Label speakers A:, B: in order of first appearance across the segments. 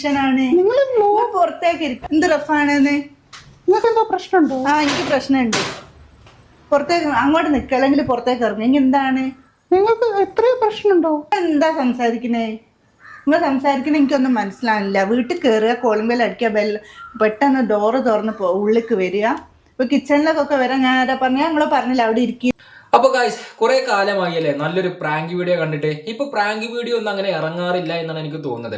A: നിങ്ങൾ
B: പുറത്തേക്ക് ഇരിക്കും എന്ത് റഫാണെന്ന്?
A: നിങ്ങൾക്ക് എന്തോ പ്രശ്നമുണ്ടോ?
B: ആ എനിക്ക് പ്രശ്നമുണ്ട്. പുറത്തേക്ക് അങ്ങോട്ട് നിൽക്കുക അല്ലെങ്കിൽ പുറത്തേക്ക് ഇറങ്ങി. ഇനി എന്താണ്?
A: നിങ്ങൾക്ക് എത്രയോ പ്രശ്നമുണ്ടോ?
B: എന്താ സംസാരിക്കണേ? നിങ്ങൾ സംസാരിക്കണ എനിക്കൊന്നും മനസ്സിലാവില്ല വീട്ടിൽ കയറുക കോളിംഗ് ബെൽ അടിക്കുക ബെൽ പെട്ടെന്ന് ഡോറ് തുറന്ന് പോ ഉള്ളിലേക്ക് വരിക. ഇപ്പൊ കിച്ചണിലേക്കൊക്കെ വരാൻ ഞാൻ ആരാ പറഞ്ഞാൽ നിങ്ങൾ പറഞ്ഞില്ല അവിടെ ഇരിക്കുക
C: അപ്പൊ ഗായ്സ് കുറേ കാലമായി അല്ലേ? നല്ലൊരു പ്രാങ്ക് വീഡിയോ കണ്ടിട്ട്. ഇപ്പൊ പ്രാങ്ക് വീഡിയോ ഒന്നും അങ്ങനെ ഇറങ്ങാറില്ല എന്നാണ് എനിക്ക് തോന്നുന്നത്.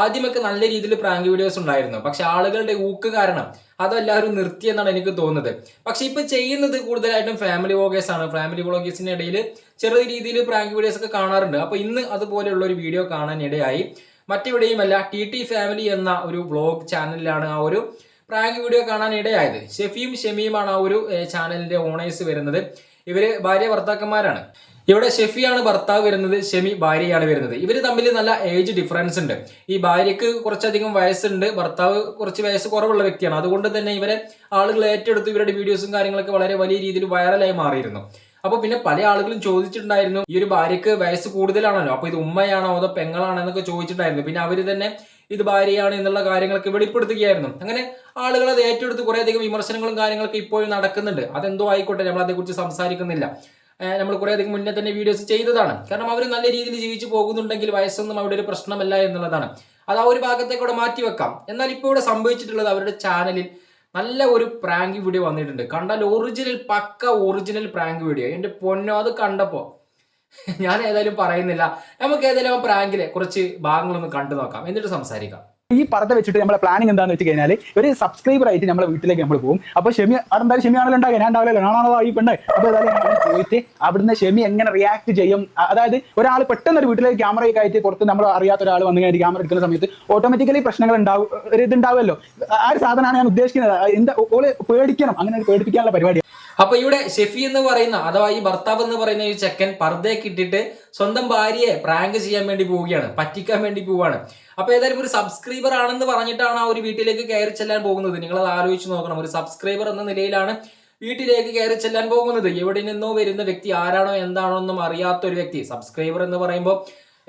C: ആദ്യമൊക്കെ നല്ല രീതിയിൽ പ്രാങ്ക് വീഡിയോസ് ഉണ്ടായിരുന്നു. പക്ഷെ ആളുകളുടെ ഊക്ക് കാരണം അതെല്ലാവരും നിർത്തി എന്നാണ് എനിക്ക് തോന്നുന്നത്. പക്ഷെ ഇപ്പൊ ചെയ്യുന്നത് കൂടുതലായിട്ടും ഫാമിലി വ്ളോഗേഴ്സ് ആണ്. ഫാമിലി വ്ളോഗേഴ്സിന്റെ ഇടയിൽ ചെറിയ രീതിയിൽ പ്രാങ്ക് വീഡിയോസ് ഒക്കെ കാണാറുണ്ട്. അപ്പോൾ ഇന്ന് അതുപോലെയുള്ള ഒരു വീഡിയോ കാണാനിടയായി. മറ്റെവിടെയുമല്ല ടി ടി ഫാമിലി എന്ന ഒരു വ്ളോഗ് ചാനലിലാണ് ആ ഒരു പ്രാങ്ക് വീഡിയോ കാണാൻ ഇടയായത് ഷെഫിയും ഷെമിയുമാണ് ആ ഒരു ചാനലിന്റെ ഓണേഴ്സ് വരുന്നത്. ഇവർ ഭാര്യ ഭർത്താക്കന്മാരാണ്. ഇവിടെ ഷെഫിയാണ് ഭർത്താവ് വരുന്നത് ഷെമി ഭാര്യയാണ് വരുന്നത്. ഇവർ തമ്മിൽ നല്ല ഏജ് ഡിഫറൻസ് ഉണ്ട്. ഈ ഭാര്യക്ക് കുറച്ചധികം വയസ്സുണ്ട് ഭർത്താവ് കുറച്ച് വയസ്സ് കുറവുള്ള വ്യക്തിയാണ്. അതുകൊണ്ട് തന്നെ ഇവരെ ആളുകൾ ഏറ്റെടുത്ത് ഇവരുടെ വീഡിയോസും കാര്യങ്ങളൊക്കെ വളരെ വലിയ രീതിയിൽ വൈറലായി മാറിയിരുന്നു. അപ്പൊ പിന്നെ പല ആളുകളും ചോദിച്ചിട്ടുണ്ടായിരുന്നു ഈ ഒരു ഭാര്യക്ക് വയസ്സ് കൂടുതലാണല്ലോ അപ്പൊ ഇത് ഉമ്മയാണോ അതോ പെങ്ങളാണോ എന്നൊക്കെ ചോദിച്ചിട്ടുണ്ടായിരുന്നു. പിന്നെ അവർ തന്നെ ഇത് ഭാര്യയാണ് എന്നുള്ള കാര്യങ്ങളൊക്കെ വെളിപ്പെടുത്തുകയായിരുന്നു. അങ്ങനെ ആളുകൾ അത് ഏറ്റെടുത്ത് കുറെ അധികം വിമർശനങ്ങളും കാര്യങ്ങളൊക്കെ ഇപ്പോഴും നടക്കുന്നുണ്ട്. അതെന്തോ ആയിക്കോട്ടെ നമ്മൾ അതേക്കുറിച്ച് സംസാരിക്കുന്നില്ല. നമ്മൾ കുറെ അധികം മുന്നേ തന്നെ വീഡിയോസ് ചെയ്തതാണ്. കാരണം അവർ നല്ല രീതിയിൽ ജീവിച്ചു പോകുന്നുണ്ടെങ്കിൽ വയസ്സൊന്നും അവിടെ ഒരു പ്രശ്നമല്ല എന്നുള്ളതാണ്. അത് ആ ഒരു ഭാഗത്തേക്കൂടെ മാറ്റി വെക്കാം. എന്നാൽ ഇപ്പോൾ ഇവിടെ സംഭവിച്ചിട്ടുള്ളത് അവരുടെ ചാനലിൽ നല്ല ഒരു പ്രാങ്ക് വീഡിയോ വന്നിട്ടുണ്ട്. കണ്ടാൽ original pukka original prank video എന്റെ പൊന്നോ അത് കണ്ടപ്പോ ഞാൻ ഏതായാലും പറയുന്നില്ല. നമുക്ക് ഏതായാലും പ്രാങ്കിലെ കുറച്ച് ഭാഗങ്ങളൊന്ന് കണ്ടു നോക്കാം. എന്നിട്ട് സംസാരിക്കാം.
A: ഈ പറഞ്ഞ വെച്ചിട്ട് നമ്മളെ പ്ലാനിങ് എന്താണെന്ന് വെച്ച് കഴിഞ്ഞാൽ ഒരു സബ്സ്ക്രൈബർ ആയിട്ട് നമ്മളെ വീട്ടിലേക്ക് നമ്മൾ പോകും. അപ്പൊ ഷെമി അവിടെ എന്തായാലും ഷെമി ആണല്ലോ ഉണ്ടാകുക ഞാൻ ഉണ്ടാവില്ലല്ലോ. നാണാണോ ഈ പെണ്ണ്? അപ്പൊ ഏതായാലും പോയിട്ട് അവിടുന്ന് ഷെമി എങ്ങനെ റിയാക്ട് ചെയ്യും? അതായത് ഒരാൾ പെട്ടെന്ന് ഒരു വീട്ടിലേക്ക് ക്യാമറയൊക്കെ ആയിട്ട് പുറത്ത് നമ്മൾ അറിയാത്ത ഒരാൾ വന്നു കഴിഞ്ഞാൽ ക്യാമറ എടുക്കുന്ന സമയത്ത് ഓട്ടോമാറ്റിക്കലി പ്രശ്നങ്ങൾ ഉണ്ടാവും ഒരു ഇതുണ്ടാവുമല്ലോ. ആ ഒരു സാധനമാണ് ഞാൻ ഉദ്ദേശിക്കുന്നത്. എന്താ ഓൾ പേടിക്കണം. അങ്ങനെ പേടിപ്പിക്കാനുള്ള പരിപാടി
C: അപ്പൊ ഇവിടെ ഷെഫി എന്ന് പറയുന്ന അഥവാ ഈ ഭർത്താവ് എന്ന് പറയുന്ന ഈ ചെക്കൻ പർദ്ദയൊക്കെ ഇട്ടിട്ട് സ്വന്തം ഭാര്യയെ പ്രാങ്ക് ചെയ്യാൻ വേണ്ടി പോവുകയാണ് പറ്റിക്കാൻ വേണ്ടി പോവുകയാണ്. അപ്പൊ ഏതായാലും ഒരു സബ്സ്ക്രൈബർ ആണെന്ന് പറഞ്ഞിട്ടാണ് ആ ഒരു വീട്ടിലേക്ക് കയറി ചെല്ലാൻ പോകുന്നത്. നിങ്ങൾ അത് ആലോചിച്ച് നോക്കണം. ഒരു സബ്സ്ക്രൈബർ എന്ന നിലയിലാണ് വീട്ടിലേക്ക് കയറി ചെല്ലാൻ പോകുന്നത്. എവിടെ നിന്നോ വരുന്ന വ്യക്തി ആരാണോ എന്താണോ എന്നും അറിയാത്ത ഒരു വ്യക്തി. സബ്സ്ക്രൈബർ എന്ന് പറയുമ്പോൾ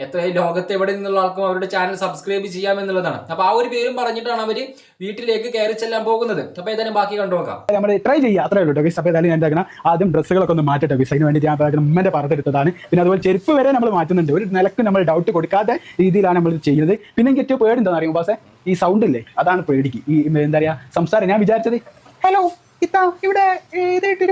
C: എത്ര ലോകത്ത് എവിടെ നിന്നുള്ള ആൾക്കും അവരുടെ ചാനൽ സബ്സ്ക്രൈബ് ചെയ്യാം എന്നുള്ളതാണ്. അപ്പൊ ആ ഒരു പേരും പറഞ്ഞിട്ടാണ് അവർ വീട്ടിലേക്ക് കയറി ചെല്ലാൻ പോകുന്നത്. അപ്പൊ ഏതായാലും ബാക്കി കണ്ടു നോക്കാം.
A: നമ്മൾ ട്രൈ ചെയ്യുക അത്രേ ഉള്ളൂ ടോക്കീസ് അപ്പോൾ ഏതായാലും ഞാൻ എന്താക്കണം ആദ്യം ഡ്രസ്സുകളൊക്കെ ഒന്ന് മാറ്റട്ടെ ടോക്കീസ് അതിന് വേണ്ടി ഞാൻ ഉമ്മന്റെ പറഞ്ഞെടുത്തതാണ് പിന്നെ അതുപോലെ ചെരുപ്പ് വരെ നമ്മൾ മാറ്റുന്നുണ്ട്. ഒരു നിലയ്ക്ക് നമ്മൾ ഡൗട്ട് കൊടുക്കാത്ത രീതിയിലാണ് നമ്മൾ ചെയ്യുന്നത്. പിന്നെ എനിക്ക് ഏറ്റവും പേടി എന്താണെന്ന് അറിയുമ്പോൾ ഈ സൗണ്ട് ഇല്ലേ? അതാണ് പേടിക്ക്. ഈ എന്താ പറയാ സംസാരം. ഞാൻ വിചാരിച്ചത് ഹലോ ഇവിടെ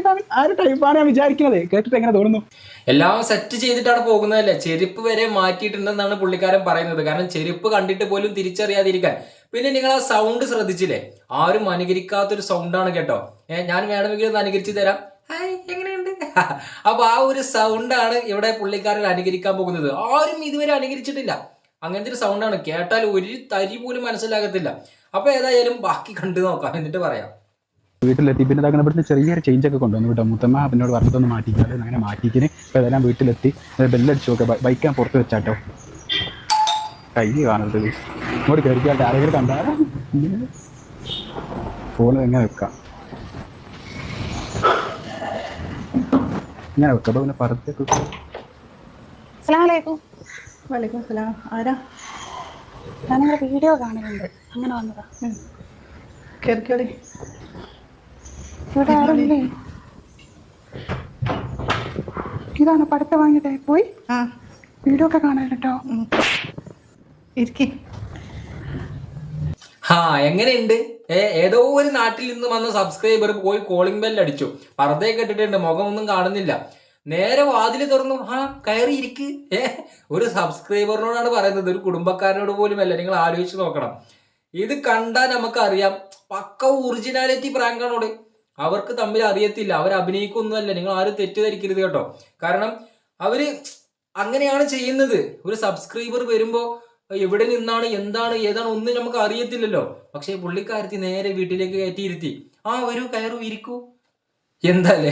A: ഫാമിൽ ഞാൻ കേട്ടിട്ട് എങ്ങനെ
C: എല്ലാം സെറ്റ് ചെയ്തിട്ടാണ് പോകുന്നതല്ലേ? ചെരുപ്പ് വരെ മാറ്റിയിട്ടുണ്ടെന്നാണ് പുള്ളിക്കാരൻ പറയുന്നത്. കാരണം ചെരുപ്പ് കണ്ടിട്ട് പോലും തിരിച്ചറിയാതിരിക്കാൻ. പിന്നെ നിങ്ങൾ ആ സൗണ്ട് ശ്രദ്ധിച്ചില്ലേ? ആരും അനുകരിക്കാത്തൊരു സൗണ്ടാണ് കേട്ടോ. ഏഹ് ഞാൻ വേണമെങ്കിൽ ഒന്ന് അനുകരിച്ച് തരാം. ഹായ് എങ്ങനെയുണ്ട്? അപ്പൊ ആ ഒരു സൗണ്ടാണ് ഇവിടെ പുള്ളിക്കാരൻ അനുകരിക്കാൻ പോകുന്നത്. ആരും ഇതുവരെ അനുകരിച്ചിട്ടില്ല. അങ്ങനത്തെ ഒരു സൗണ്ടാണ് കേട്ടാൽ ഒരു തരി പോലും മനസ്സിലാകത്തില്ല. അപ്പൊ ഏതായാലും ബാക്കി കണ്ടു നോക്കാം. എന്നിട്ട് പറയാം.
A: വീട്ടിലെത്തി. പിന്നെ അങ്ങനെ ഇവിടുന്ന് ചെറിയൊരു ചേഞ്ച് ഒക്കെ കൊണ്ടുവന്നു കേട്ടോ. മുത്തമ്മ പിന്നോട് പറഞ്ഞതൊന്ന് മാറ്റിക്കാതെ അങ്ങനെ മാറ്റിക്കിന്. ഇപ്പം ഇതെല്ലാം വീട്ടിലെത്തി. ബെല്ലടിച്ചു നോക്കെ. ബൈക്കാൻ പുറത്ത് വെച്ചാട്ടോ. കൈ കാണരുത്. ഇങ്ങോട്ട് കയറിക്കാട്ടെ ആരെങ്കിലും കണ്ടാ? ഫോൺ എങ്ങനെ വെക്കാം. ഇങ്ങനെ വെക്കാം. പിന്നെ പറത്തേക്ക്
D: അസ്സലാമലൈക്കും.
B: വലൈക്കും സലാം ആരാ?
D: ഞാൻ നിങ്ങളുടെ വീഡിയോ കാണുന്നുണ്ട്. അങ്ങനെ വന്നതാ.
B: കേറിക്കോളി.
D: ഇവിടെ ആരുമില്ലേ ഇതാണ് പഠിത്തം വാങ്ങിയത്. പോയി.
B: ആ.
D: വീഡിയോ ഒക്കെ കാണാൻ കേട്ടോ.
B: ഇരിക്കേ.
C: ആ എങ്ങനെയുണ്ട്? ഏ ഏതോ ഒരു നാട്ടിൽ നിന്ന് വന്ന സബ്സ്ക്രൈബർ പോയി കോളിംഗ് ബെൽ അടിച്ചു. പർദ്ദയൊക്കെ കേട്ടിട്ടുണ്ട് മുഖമൊന്നും കാണുന്നില്ല. നേരെ വാതിൽ തുറന്നു. ആ കയറി ഇരിക്ക്. ഏ ഒരു സബ്സ്ക്രൈബറിനോടാണ് പറയുന്നത്. ഒരു കുടുംബക്കാരനോട് പോലും അല്ല. നിങ്ങൾ ആലോചിച്ച് നോക്കണം. ഇത് കണ്ടാൽ നമുക്ക് അറിയാം പക്ക ഒറിജിനാലിറ്റി പ്രാങ്കാണോട് അവർക്ക് തമ്മിൽ അറിയത്തില്ല. അവർ അഭിനയിക്കൊന്നുമല്ല. നിങ്ങൾ ആരും തെറ്റിദ്ധരിക്കരുത് കേട്ടോ. കാരണം അവർ അങ്ങനെയാണ് ചെയ്യുന്നത്. ഒരു സബ്സ്ക്രൈബർ വരുമ്പോ എവിടെ നിന്നാണ് എന്താണ് ഏതാണ് ഒന്നും നമുക്ക് അറിയത്തില്ലല്ലോ. പക്ഷേ പുള്ളിക്കാരത്തി നേരെ വീട്ടിലേക്ക് കയറ്റിയിരുത്തി. ആ ഒരു കയറൂ ഇരിക്കൂ. എന്താല്ലേ?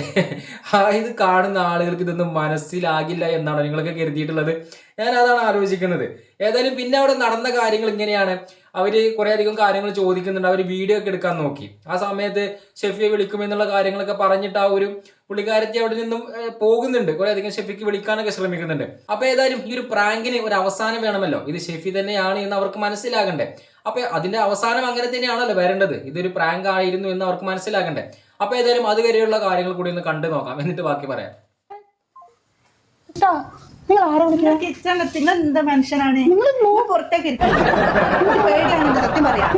C: ആ ഇത് കാണുന്ന ആളുകൾക്ക് ഇതൊന്നും മനസ്സിലാകില്ല എന്നാണ് നിങ്ങളൊക്കെ കരുതിയിട്ടുള്ളത്? ഞാൻ അതാണ് ആലോചിക്കുന്നത്. ഏതായാലും പിന്നെ അവിടെ നടന്ന കാര്യങ്ങൾ ഇങ്ങനെയാണ്. അവർ കുറെ അധികം കാര്യങ്ങൾ ചോദിക്കുന്നുണ്ട്. അവർ വീഡിയോ ഒക്കെ എടുക്കാൻ നോക്കി. ആ സമയത്ത് ഷെഫിയെ വിളിക്കുമെന്നുള്ള കാര്യങ്ങളൊക്കെ പറഞ്ഞിട്ട് ആ ഒരു പുള്ളിക്കാരത്തി അവിടെ നിന്നും പോകുന്നുണ്ട്. കുറെ അധികം ഷെഫിക്ക് വിളിക്കാനൊക്കെ ശ്രമിക്കുന്നുണ്ട്. അപ്പൊ ഏതായാലും ഈ ഒരു പ്രാങ്കിന് ഒരു അവസാനം വേണമല്ലോ. ഇത് ഷെഫി തന്നെയാണ് എന്ന് അവർക്ക് മനസ്സിലാകണ്ടേ. അപ്പൊ അതിന്റെ അവസാനം അങ്ങനെ തന്നെയാണല്ലോ വരേണ്ടത്. ഇതൊരു പ്രാങ്ക് ആയിരുന്നു എന്ന് അവർക്ക് മനസ്സിലാകണ്ടേ. അപ്പൊ ഏതായാലും അതുവരെയുള്ള കാര്യങ്ങൾ കൂടി ഒന്ന് കണ്ടു നോക്കാം. എന്നിട്ട് ബാക്കി പറയാം.
D: നിങ്ങൾ ആരാ
B: നിങ്ങൾ എന്താ മനുഷ്യനാണ്? നിങ്ങൾ പുറത്തേക്ക് ഇരിക്കണം നിങ്ങൾക്ക് പേടിയാണ് സത്യം പറയാം.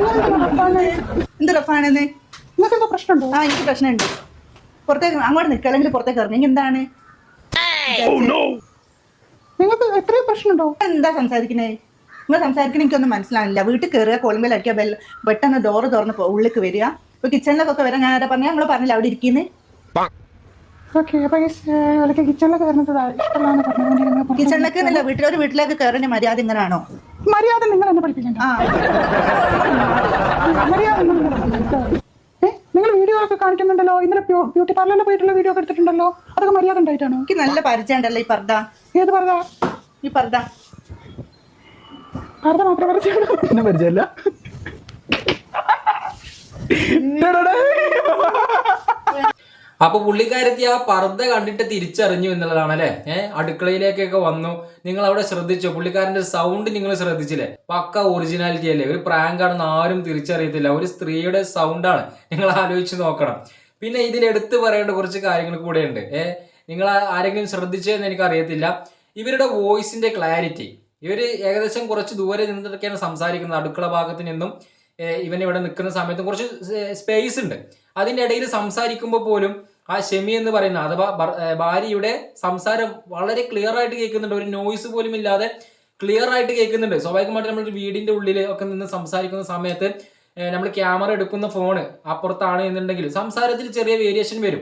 B: എന്ത് റഫാണെന്ന്
D: നിങ്ങൾക്ക് എന്തോ പ്രശ്നമുണ്ടോ?
B: ആ എനിക്ക് പ്രശ്നമുണ്ട്. പുറത്തേക്ക് അങ്ങോട്ട് നിൽക്കുക അല്ലെങ്കിൽ പുറത്തേക്ക് ഇറങ്ങി. എന്താണ്?
D: നിങ്ങൾക്ക് എത്രയും പ്രശ്നമുണ്ടോ?
B: എന്താ സംസാരിക്കണേ? നിങ്ങൾ സംസാരിക്കണ എനിക്കൊന്നും മനസ്സിലാവില്ല വീട്ടിൽ കയറുക അടിക്കുക ബെൽ പെട്ടെന്ന് ഡോറ് തുറന്ന് ഉള്ളിലേക്ക് വരിക. ഇപ്പൊ കിച്ചണിലൊക്കെ വരാൻ ഞാൻ പറഞ്ഞാൽ പറഞ്ഞ? ഞങ്ങൾ പറഞ്ഞില്ല അവിടെ ഇരിക്കുന്നത്
D: ഓക്കെ അപ്പൊ കിച്ചണിലൊക്കെ വരുന്നത്
B: കിച്ചണിലേക്ക് എന്നല്ല വീട്ടിലേക്ക് കയറിന് മര്യാദ ഇങ്ങനാണോ?
D: മര്യാദ നിങ്ങൾ എന്നെ പഠിപ്പിക്കണ്ട. മര്യാദ നിങ്ങൾ എന്നെ പഠിപ്പിക്കണ്ട. ഏ നിങ്ങൾ വീഡിയോ ഒക്കെ കാണിക്കുന്നുണ്ടല്ലോ. ഇന്നലെ ബ്യൂട്ടി പാർലറിൽ പോയിട്ടുള്ള വീഡിയോ ഒക്കെ എടുത്തിട്ടുണ്ടല്ലോ. അതൊക്കെ മര്യാദ ഉണ്ടായിട്ടാണ്?
B: എനിക്ക് നല്ല പരിചയമുണ്ടല്ലോ ഈ പർദ്ദ.
D: ഏത് പറഞ്ഞ
B: ഈ പർദ്ദ.
D: പർദ്ദ മാത്രം പറഞ്ഞുള്ളൂ
A: പിന്നെ പരിചയമില്ല.
C: അപ്പൊ പുള്ളിക്കാരത്തി ആ പർദ്ദ കണ്ടിട്ട് തിരിച്ചറിഞ്ഞു എന്നുള്ളതാണ് അല്ലെ ഏഹ് അടുക്കളയിലേക്കൊക്കെ വന്നു. നിങ്ങൾ അവിടെ ശ്രദ്ധിച്ചു? പുള്ളിക്കാരന്റെ സൗണ്ട് നിങ്ങൾ ശ്രദ്ധിച്ചില്ലേ? പക്ക ഒറിജിനാലിറ്റി അല്ലേ? ഒരു പ്രാങ്ക് ആണെന്ന് ആരും തിരിച്ചറിയത്തില്ല. ഒരു സ്ത്രീയുടെ സൗണ്ടാണ് നിങ്ങൾ ആലോചിച്ച് നോക്കണം. പിന്നെ ഇതിൽ എടുത്തു പറയേണ്ട കുറച്ച് കാര്യങ്ങൾ കൂടെ ഉണ്ട് ഏഹ് നിങ്ങൾ ആരെങ്കിലും ശ്രദ്ധിച്ചതെന്ന് എനിക്ക് അറിയത്തില്ല ഇവരുടെ വോയിസിന്റെ ക്ലാരിറ്റി ഇവർ ഏകദേശം കുറച്ച് ദൂരെ നിന്നിട്ടൊക്കെയാണ് സംസാരിക്കുന്നത്. അടുക്കള ഭാഗത്ത് നിന്നും ഇവൻ ഇവിടെ നിൽക്കുന്ന സമയത്തും കുറച്ച് സ്പേസ് ഉണ്ട്. അതിന്റെ ഇടയിൽ സംസാരിക്കുമ്പോൾ പോലും ആ ഷെമി എന്ന് പറയുന്ന അഥവാ ഭാര്യയുടെ സംസാരം വളരെ ക്ലിയർ ആയിട്ട് കേൾക്കുന്നുണ്ട്. ഒരു നോയ്സ് പോലും ഇല്ലാതെ ക്ലിയർ ആയിട്ട് കേൾക്കുന്നുണ്ട്. സ്വാഭാവികമായിട്ട് നമ്മൾ ഒരു വീടിന്റെ ഉള്ളിൽ ഒക്കെ നിന്ന് സംസാരിക്കുന്ന സമയത്ത് നമ്മൾ ക്യാമറ എടുക്കുന്ന ഫോണ് അപ്പുറത്താണ് എന്നുണ്ടെങ്കിൽ സംസാരത്തിൽ ചെറിയ വേരിയേഷൻ വരും.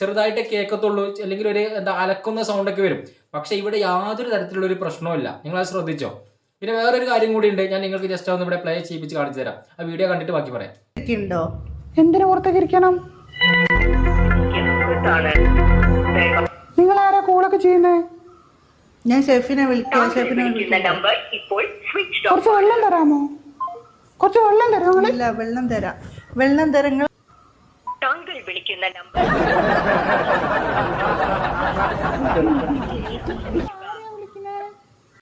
C: ചെറുതായിട്ട് കേൾക്കത്തുള്ളൂ. അല്ലെങ്കിൽ ഒരു എന്താ അലക്കുന്ന സൗണ്ട് ഒക്കെ വരും. പക്ഷെ ഇവിടെ യാതൊരു തരത്തിലുള്ള ഒരു പ്രശ്നവുമില്ല നിങ്ങൾ അത് ശ്രദ്ധിച്ചോ? പിന്നെ വേറൊരു കാര്യം കൂടി ഉണ്ട്. ഞാൻ നിങ്ങൾക്ക് ജസ്റ്റ് ഒന്ന് ഇവിടെ പ്ലേ ചെയ്യിപ്പിച്ച് കാണിച്ചു തരാം. ആ വീഡിയോ കണ്ടിട്ട് ബാക്കി പറയാം.
D: എന്തിനു പുറത്തേക്ക് ഇരിക്കണം? നിങ്ങൾ ആരാ കോളൊക്കെ ചെയ്യുന്നേ?
B: ഞാൻ ഷെഫിനെ വിളിക്കാം ഷെഫിനെ വിളിക്കാം
E: നമ്പർ ഇപ്പോൾ സ്വിച്ച് ഓഫ്
D: കുറച്ച് വെള്ളം തരാമോ? കുറച്ച് വെള്ളം തരാമോ
B: ഇല്ല വെള്ളം തരാം. വെള്ളം തരാം നിങ്ങൾ
E: താങ്കൾ വിളിക്കുന്ന നമ്പർ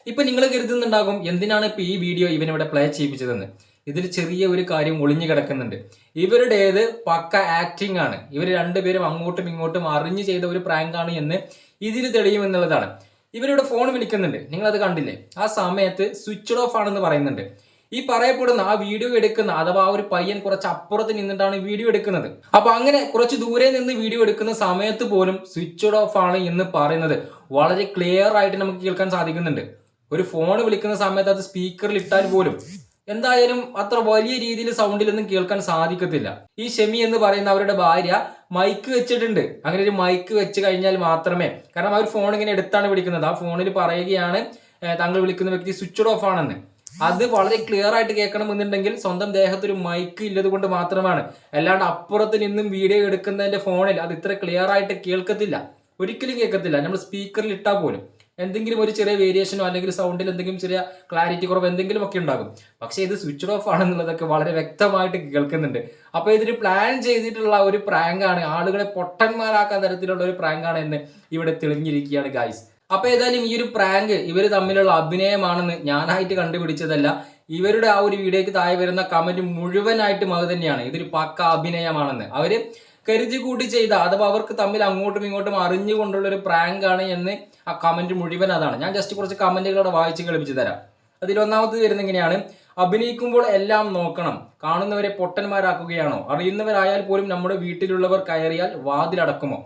C: ഇപ്പൊ നിങ്ങൾ കരുതുന്നുണ്ടാകും എന്തിനാണ് ഇപ്പൊ ഈ വീഡിയോ ഇവൻ ഇവിടെ പ്ലേ ചെയ്യിപ്പിച്ചതെന്ന്. ഇതിൽ ചെറിയ ഒരു കാര്യം ഒളിഞ്ഞു കിടക്കുന്നുണ്ട്. ഇവരുടേത് പക്ക ആക്ടിംഗ് ആണ്. ഇവർ രണ്ടുപേരും അങ്ങോട്ടും ഇങ്ങോട്ടും അറിഞ്ഞു ചെയ്ത ഒരു പ്രാങ്ക് ആണ് എന്ന് ഇതിൽ തെളിയുമെന്നുള്ളതാണ് ഇവരുടെ ഫോൺ വിളിക്കുന്നുണ്ട്. നിങ്ങൾ അത് കണ്ടില്ലേ? ആ സമയത്ത് സ്വിച്ച് ഓഫ് ആണെന്ന് പറയുന്നുണ്ട്. ഈ പറയപ്പെടുന്ന ആ വീഡിയോ എടുക്കുന്ന അഥവാ ആ ഒരു പയ്യൻ കുറച്ച് അപ്പുറത്ത് നിന്നിട്ടാണ് വീഡിയോ എടുക്കുന്നത്. അപ്പൊ അങ്ങനെ കുറച്ച് ദൂരെ നിന്ന് വീഡിയോ എടുക്കുന്ന സമയത്ത് പോലും സ്വിച്ച് ഓഫ് ആണ് എന്ന് പറയുന്നത് വളരെ ക്ലിയർ ആയിട്ട് നമുക്ക് കേൾക്കാൻ സാധിക്കുന്നുണ്ട്. ഒരു ഫോൺ വിളിക്കുന്ന സമയത്ത് അത് സ്പീക്കറിൽ ഇട്ടാൽ പോലും എന്തായാലും അത്ര വലിയ രീതിയിൽ സൗണ്ടിലൊന്നും കേൾക്കാൻ സാധിക്കത്തില്ല. ഈ ഷെമി എന്ന് പറയുന്ന അവരുടെ ഭാര്യ മൈക്ക് വെച്ചിട്ടുണ്ട്. അങ്ങനെ ഒരു മൈക്ക് വെച്ച് കഴിഞ്ഞാൽ മാത്രമേ. കാരണം അവർ ഫോൺ ഇങ്ങനെ എടുത്താണ് വിളിക്കുന്നത്. ആ ഫോണിൽ പറയുകയാണ് "ഏ, താങ്കൾ വിളിക്കുന്ന വ്യക്തി സ്വിച്ച് ഓഫ് ആണെന്ന്. അത് വളരെ ക്ലിയർ ആയിട്ട് കേൾക്കണം എന്നുണ്ടെങ്കിൽ സ്വന്തം ദേഹത്തൊരു മൈക്ക് ഇല്ലത് കൊണ്ട് മാത്രമാണ്. അല്ലാണ്ട് അപ്പുറത്ത് നിന്നും വീഡിയോ എടുക്കുന്നതിന്റെ ഫോണിൽ അത് ഇത്ര ക്ലിയർ ആയിട്ട് കേൾക്കത്തില്ല. ഒരിക്കലും കേൾക്കത്തില്ല. നമ്മൾ സ്പീക്കറിൽ ഇട്ടാൽ പോലും. എന്തെങ്കിലും ഒരു ചെറിയ വേരിയേഷനോ അല്ലെങ്കിൽ സൗണ്ടിൽ എന്തെങ്കിലും ചെറിയ ക്ലാരിറ്റി കുറവ് എന്തെങ്കിലും ഒക്കെ ഉണ്ടാകും. പക്ഷെ ഇത് സ്വിച്ച് ഓഫ് ആണെന്നുള്ളതൊക്കെ വളരെ വ്യക്തമായിട്ട് കേൾക്കുന്നുണ്ട്. അപ്പോൾ ഇതിന് പ്ലാൻ ചെയ്തിട്ടുള്ള ഒരു പ്രാങ്ക് ആണ്. ആളുകളെ പൊട്ടന്മാരാക്കാൻ തരത്തിലുള്ള ഒരു പ്രാങ്ക് ആണ് എന്ന് ഇവിടെ തെളിഞ്ഞിരിക്കുകയാണ് ഗായ്സ് അപ്പൊ ഏതായാലും ഈ ഒരു പ്രാങ്ക് ഇവർ തമ്മിലുള്ള അഭിനയമാണെന്ന് ഞാനായിട്ട് കണ്ടുപിടിച്ചതല്ല. ഇവരുടെ ആ ഒരു വീഡിയോയ്ക്ക് താഴെ വരുന്ന കമന്റ് മുഴുവനായിട്ടും അത് തന്നെയാണ്. ഇതൊരു പക്ക അഭിനയമാണെന്ന്. അവർ കരുതി കൂട്ടി ചെയ്ത അഥവാ അവർക്ക് തമ്മിൽ അങ്ങോട്ടും ഇങ്ങോട്ടും അറിഞ്ഞുകൊണ്ടുള്ള ഒരു പ്രാങ്കാണ് എന്ന് ആ കമന്റ് മുഴുവൻ അതാണ്. ഞാൻ ജസ്റ്റ് കുറച്ച് കമന്റുകളോട് വായിച്ച് കളിപ്പിച്ച് തരാം. അതിൽ ഒന്നാമത് വരുന്ന ഇങ്ങനെയാണ് അഭിനയിക്കുമ്പോൾ എല്ലാം നോക്കണം. കാണുന്നവരെ പൊട്ടന്മാരാക്കുകയാണോ? അറിയുന്നവരായാൽ പോലും നമ്മുടെ വീട്ടിലുള്ളവർ കയറിയാൽ വാതിലടക്കുമോ?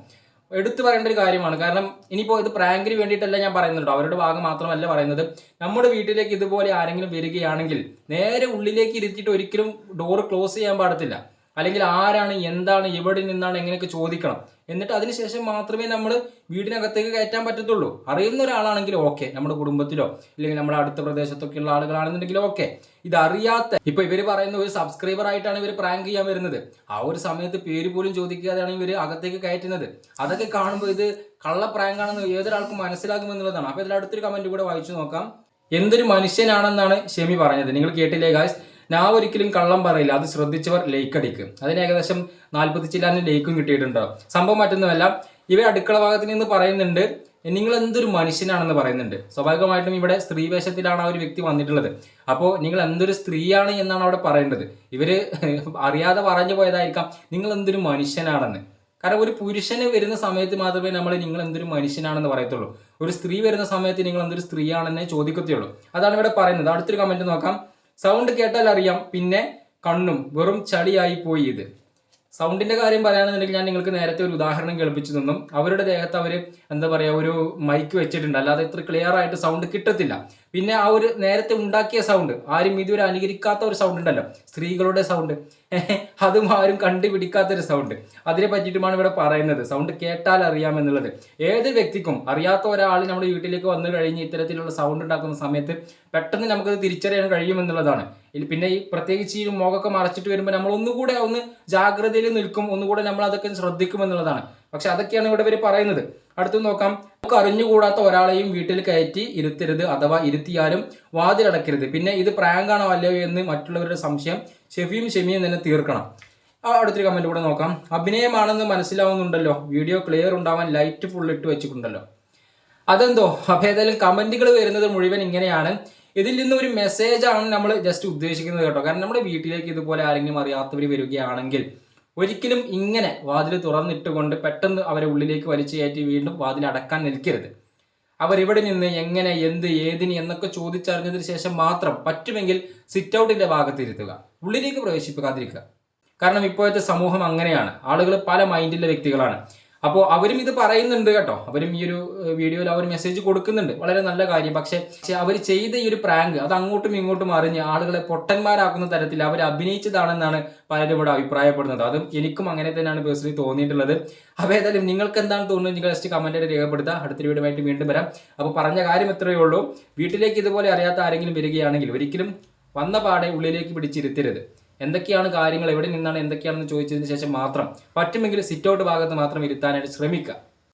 C: എടുത്തു പറയേണ്ട ഒരു കാര്യമാണ്. കാരണം ഇനിയിപ്പോൾ ഇത് പ്രാങ്കിന് വേണ്ടിയിട്ടല്ല ഞാൻ പറയുന്നുണ്ടോ. അവരുടെ ഭാഗം മാത്രമല്ല പറയുന്നത്. നമ്മുടെ വീട്ടിലേക്ക് ഇതുപോലെ ആരെങ്കിലും വരികയാണെങ്കിൽ നേരെ ഉള്ളിലേക്ക് ഇരുത്തിയിട്ട് ഒരിക്കലും ഡോർ ക്ലോസ് ചെയ്യാൻ പാടത്തില്ല. അല്ലെങ്കിൽ ആരാണ് എന്താണ് എവിടെ നിന്നാണ് എങ്ങനെയൊക്കെ ചോദിക്കണം. എന്നിട്ട് അതിനുശേഷം മാത്രമേ നമ്മൾ വീടിനകത്തേക്ക് കയറ്റാൻ പറ്റത്തുള്ളൂ. അറിയുന്ന ഒരാളാണെങ്കിൽ ഓക്കെ നമ്മുടെ കുടുംബത്തിലോ അല്ലെങ്കിൽ നമ്മുടെ അടുത്ത പ്രദേശത്തൊക്കെയുള്ള ആളുകളാണെന്നുണ്ടെങ്കിൽ ഓക്കെ. ഇതറിയാത്ത ഇപ്പൊ ഇവർ പറയുന്ന ഒരു സബ്സ്ക്രൈബർ ആയിട്ടാണ് ഇവർ പ്രാങ്ക് ചെയ്യാൻ വരുന്നത്. ആ ഒരു സമയത്ത് പേര് പോലും ചോദിക്കാതെയാണ് ഇവർ അകത്തേക്ക് കയറ്റുന്നത്. അതൊക്കെ കാണുമ്പോൾ ഇത് കള്ള പ്രാങ്ക് ആണെന്ന് ഏതൊരാൾക്കും മനസ്സിലാകുമെന്നുള്ളതാണ്. അപ്പൊ ഇതിൽ അടുത്തൊരു കമന്റ് കൂടെ വായിച്ചു നോക്കാം. എന്തൊരു മനുഷ്യനാണെന്നാണ് ഷെമി പറഞ്ഞത്. നിങ്ങൾ കേട്ടില്ലേ ഗായ്സ് ഞാൻ ഒരിക്കലും കള്ളം പറയില്ല. അത് ശ്രദ്ധിച്ചവർ ലൈക്ക് അടിക്കും. അതിന് ഏകദേശം നാൽപ്പത്തി ചില്ലാനും ലൈക്കും കിട്ടിയിട്ടുണ്ട്? സംഭവം മറ്റൊന്നുമല്ല. ഇവർ അടുക്കള ഭാഗത്ത് നിന്ന് പറയുന്നുണ്ട് നിങ്ങൾ എന്തൊരു മനുഷ്യനാണെന്ന് പറയുന്നുണ്ട്. സ്വാഭാവികമായിട്ടും ഇവിടെ സ്ത്രീ വേഷത്തിലാണ് ആ ഒരു വ്യക്തി വന്നിട്ടുള്ളത്. അപ്പോൾ നിങ്ങൾ എന്തൊരു സ്ത്രീയാണ് എന്നാണ് അവിടെ പറയേണ്ടത്. ഇവർ അറിയാതെ പറഞ്ഞു പോയതായിരിക്കാം നിങ്ങൾ എന്തൊരു മനുഷ്യനാണെന്ന്. കാരണം ഒരു പുരുഷന് വരുന്ന സമയത്ത് മാത്രമേ നമ്മൾ നിങ്ങൾ എന്തൊരു മനുഷ്യനാണെന്ന് പറയത്തുള്ളൂ. ഒരു സ്ത്രീ വരുന്ന സമയത്ത് നിങ്ങൾ എന്തൊരു സ്ത്രീയാണെന്നേ ചോദിക്കത്തുള്ളൂ. അതാണ് ഇവിടെ പറയുന്നത്. അടുത്തൊരു കമന്റ് നോക്കാം. സൗണ്ട് കേട്ടാൽ അറിയാം പിന്നെ കണ്ണും വെറും ചളിയായി പോയി ഇത്. സൗണ്ടിന്റെ കാര്യം പറയുകയാണെന്നുണ്ടെങ്കിൽ ഞാൻ നിങ്ങൾക്ക് നേരത്തെ ഒരു ഉദാഹരണം കേൾപ്പിച്ചു തന്നും. അവരുടെ ദേഹത്ത് അവർ എന്താ പറയുക ഒരു മൈക്ക് വെച്ചിട്ടുണ്ട്. അല്ലാതെ ഇത്ര ക്ലിയർ ആയിട്ട് സൗണ്ട് കിട്ടത്തില്ല. പിന്നെ ആ ഒരു നേരത്തെ ഉണ്ടാക്കിയ സൗണ്ട് ആരും ഇതുവരെ അനുകരിക്കാത്ത ഒരു സൗണ്ട് ഉണ്ടല്ലോ. സ്ത്രീകളുടെ സൗണ്ട് അതും ആരും കണ്ടുപിടിക്കാത്ത ഒരു സൗണ്ട് അതിനെ പറ്റിയിട്ടുമാണ് ഇവിടെ പറയുന്നത്. സൗണ്ട് കേട്ടാൽ അറിയാമെന്നുള്ളത്. ഏത് വ്യക്തിക്കും അറിയാത്ത ഒരാൾ നമ്മുടെ വീട്ടിലേക്ക് വന്നു കഴിഞ്ഞ് ഇത്തരത്തിലുള്ള സൗണ്ട് ഉണ്ടാക്കുന്ന സമയത്ത് പെട്ടെന്ന് നമുക്കത് തിരിച്ചറിയാൻ കഴിയുമെന്നുള്ളതാണ്. പിന്നെ ഈ പ്രത്യേകിച്ച് ഈ മുഖമൊക്കെ മറച്ചിട്ട് വരുമ്പോൾ നമ്മൾ ഒന്നുകൂടെ ഒന്ന് ജാഗ്രതയിൽ നിൽക്കും. ഒന്നുകൂടെ നമ്മൾ അതൊക്കെ ശ്രദ്ധിക്കും എന്നുള്ളതാണ്. പക്ഷെ അതൊക്കെയാണ് ഇവിടെ ഇവർ പറയുന്നത്. അടുത്ത് നോക്കാം. നമുക്ക് അറിഞ്ഞുകൂടാത്ത ഒരാളെയും വീട്ടിൽ കയറ്റി ഇരുത്തരുത് അഥവാ ഇരുത്തിയാലും വാതിലടക്കരുത്. പിന്നെ ഇത് പ്രാങ്ക് ആണോ അല്ലയോ എന്ന് മറ്റുള്ളവരുടെ സംശയം ഷെഫിയും ഷെമിയും തന്നെ തീർക്കണം. അടുത്തൊരു കമന്റ് കൂടെ നോക്കാം. അഭിനയമാണെന്ന് മനസ്സിലാവുന്നുണ്ടല്ലോ. വീഡിയോ ക്ലിയർ ഉണ്ടാവാൻ ലൈറ്റ് ഫുൾ ഇട്ട് വെച്ചിട്ടുണ്ടല്ലോ. അതെന്തോ? അപ്പം ഏതായാലും കമന്റുകൾ വരുന്നത് മുഴുവൻ ഇങ്ങനെയാണ്. ഇതിൽ നിന്ന് ഒരു മെസ്സേജാണ് നമ്മൾ ജസ്റ്റ് ഉദ്ദേശിക്കുന്നത് കേട്ടോ. കാരണം നമ്മുടെ വീട്ടിലേക്ക് ഇതുപോലെ ആരെങ്കിലും അറിയാത്തവർ വരികയാണെങ്കിൽ ഒരിക്കലും ഇങ്ങനെ വാതിൽ തുറന്നിട്ടുകൊണ്ട് പെട്ടെന്ന് അവരെ ഉള്ളിലേക്ക് വലിച്ചു കയറ്റി വീണ്ടും വാതിൽ അടക്കാൻ നിൽക്കരുത്. അവരിവിടെ നിന്ന് എങ്ങനെ എന്ത് ഏതിന് എന്നൊക്കെ ചോദിച്ചറിഞ്ഞതിന് ശേഷം മാത്രം പറ്റുമെങ്കിൽ സിറ്റ് ഔട്ടിന്റെ ഭാഗത്ത് ഇരുത്തുക. ഉള്ളിലേക്ക് പ്രവേശിപ്പിക്കാതിരിക്കുക. കാരണം ഇപ്പോഴത്തെ സമൂഹം അങ്ങനെയാണ്. ആളുകൾ പല മൈൻഡിലെ വ്യക്തികളാണ്. അപ്പോൾ അവരും ഇത് പറയുന്നുണ്ട് കേട്ടോ. അവരും ഈ ഒരു വീഡിയോയിൽ അവർ മെസ്സേജ് കൊടുക്കുന്നുണ്ട്. വളരെ നല്ല കാര്യം. പക്ഷേ അവർ ചെയ്ത ഈ ഒരു പ്രാങ്ക് അത് അങ്ങോട്ടും ഇങ്ങോട്ടും അറിഞ്ഞ് ആളുകളെ പൊട്ടന്മാരാക്കുന്ന തരത്തിൽ അവർ അഭിനയിച്ചതാണെന്നാണ് പലരും ഇവിടെ അഭിപ്രായപ്പെടുന്നത്. അതും എനിക്കും അങ്ങനെ തന്നെയാണ് പേഴ്സണലി തോന്നിയിട്ടുള്ളത്. അപ്പോൾ ഏതായാലും നിങ്ങൾക്ക് എന്താണ് തോന്നുന്നത്? നിങ്ങൾ ജസ്റ്റ് കമന്റായിട്ട് രേഖപ്പെടുത്തുക. അടുത്ത വീഡിയോയുമായിട്ട് വീണ്ടും വരാം. അപ്പോൾ പറഞ്ഞ കാര്യം ഇത്രയേ ഉള്ളൂ. വീട്ടിലേക്ക് ഇതുപോലെ അറിയാത്ത ആരെങ്കിലും വരികയാണെങ്കിൽ ഒരിക്കലും വന്ന പാടെ ഉള്ളിലേക്ക് പിടിച്ചിരുത്തരുത്. എന്തൊക്കെയാണ് കാര്യങ്ങൾ എവിടെ നിന്നാണ് എന്തൊക്കെയാണെന്ന് ചോദിച്ചതിന് ശേഷം മാത്രം പറ്റുമെങ്കിൽ സിറ്റ് ഔട്ട് ഭാഗത്ത് മാത്രം ഇരുത്താനായിട്ട് ശ്രമിക്കുക.